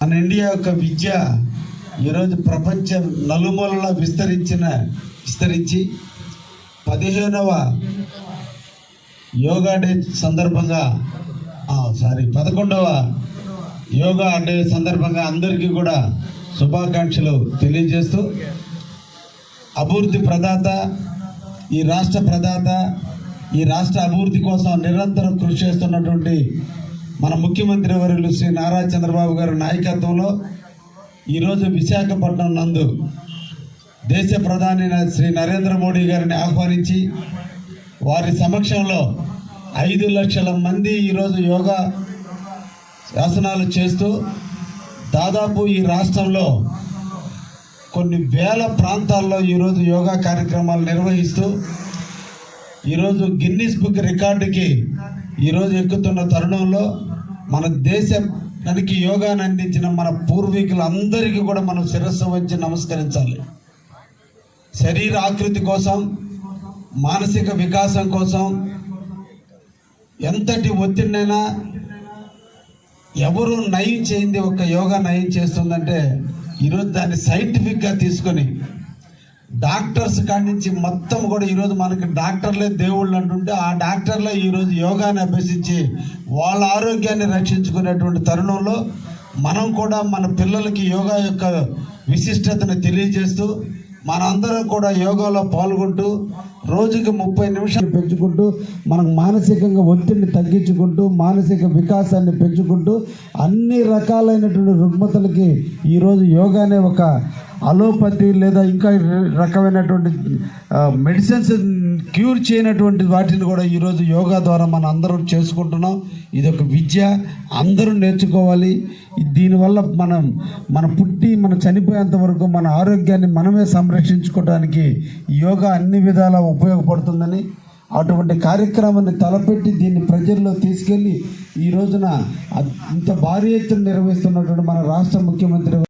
మన ఇండియా యొక్క విద్య ఈరోజు ప్రపంచ నలుమూలలా విస్తరించిన విస్తరించి పదిహేనవ యోగా డే సందర్భంగా సారీ పదకొండవ యోగా డే సందర్భంగా అందరికీ కూడా శుభాకాంక్షలు తెలియజేస్తూ అభివృద్ధి ప్రదాత ఈ రాష్ట్ర ప్రదాత ఈ రాష్ట్ర అభివృద్ధి కోసం నిరంతరం కృషి చేస్తున్నటువంటి మన ముఖ్యమంత్రి వర్యులు శ్రీ నారా చంద్రబాబు గారి నాయకత్వంలో ఈరోజు విశాఖపట్నం నందు దేశ ప్రధాని శ్రీ నరేంద్ర మోడీ గారిని ఆహ్వానించి వారి సమక్షంలో ఐదు లక్షల మంది ఈరోజు యోగా శాసనాలు చేస్తూ దాదాపు ఈ రాష్ట్రంలో కొన్ని వేల ప్రాంతాల్లో ఈరోజు యోగా కార్యక్రమాలు నిర్వహిస్తూ ఈరోజు గిన్నిస్ బుక్ రికార్డుకి ఈరోజు ఎక్కుతున్న తరుణంలో మన దేశానికి యోగాన్ని అందించిన మన పూర్వీకులందరికీ కూడా మనం శిరస్సు వచ్చి నమస్కరించాలి. శరీర ఆకృతి కోసం మానసిక వికాసం కోసం ఎంతటి ఒత్తిడినైనా ఎవరు నయం చేయింది ఒక యోగా నయం చేస్తుందంటే ఈరోజు దాన్ని సైంటిఫిక్గా తీసుకొని డాక్టర్స్ కాడి నుంచి మొత్తం కూడా ఈరోజు మనకి డాక్టర్లే దేవుళ్ళు అంటుంటే ఆ డాక్టర్లే ఈరోజు యోగాని అభ్యసించి వాళ్ళ ఆరోగ్యాన్ని రక్షించుకునేటువంటి తరుణంలో మనం కూడా మన పిల్లలకి యోగా యొక్క విశిష్టతను తెలియజేస్తూ మనందరం కూడా యోగాలో పాల్గొంటూ రోజుకి ముప్పై నిమిషాలు పెంచుకుంటూ మనకు మానసికంగా ఒత్తిడిని తగ్గించుకుంటూ మానసిక వికాసాన్ని పెంచుకుంటూ అన్ని రకాలైనటువంటి రుగ్మతలకి ఈరోజు యోగానే ఒక అలోపతి లేదా ఇంకా రకమైనటువంటి మెడిసిన్స్ క్యూర్ చేయనటువంటి వాటిని కూడా ఈరోజు యోగా ద్వారా మనం అందరం చేసుకుంటున్నాం. ఇది ఒక విద్య. అందరూ నేర్చుకోవాలి. దీనివల్ల మనం మన పుట్టి మన చనిపోయేంత వరకు మన ఆరోగ్యాన్ని మనమే సంరక్షించుకోవడానికి యోగా అన్ని విధాలా ఉపయోగపడుతుందని అటువంటి కార్యక్రమాన్ని తలపెట్టి దీన్ని ప్రజల్లో తీసుకెళ్ళి ఈ రోజున ఇంత భారీ ఎత్తున నిర్వహిస్తున్నటువంటి మన రాష్ట్ర ముఖ్యమంత్రి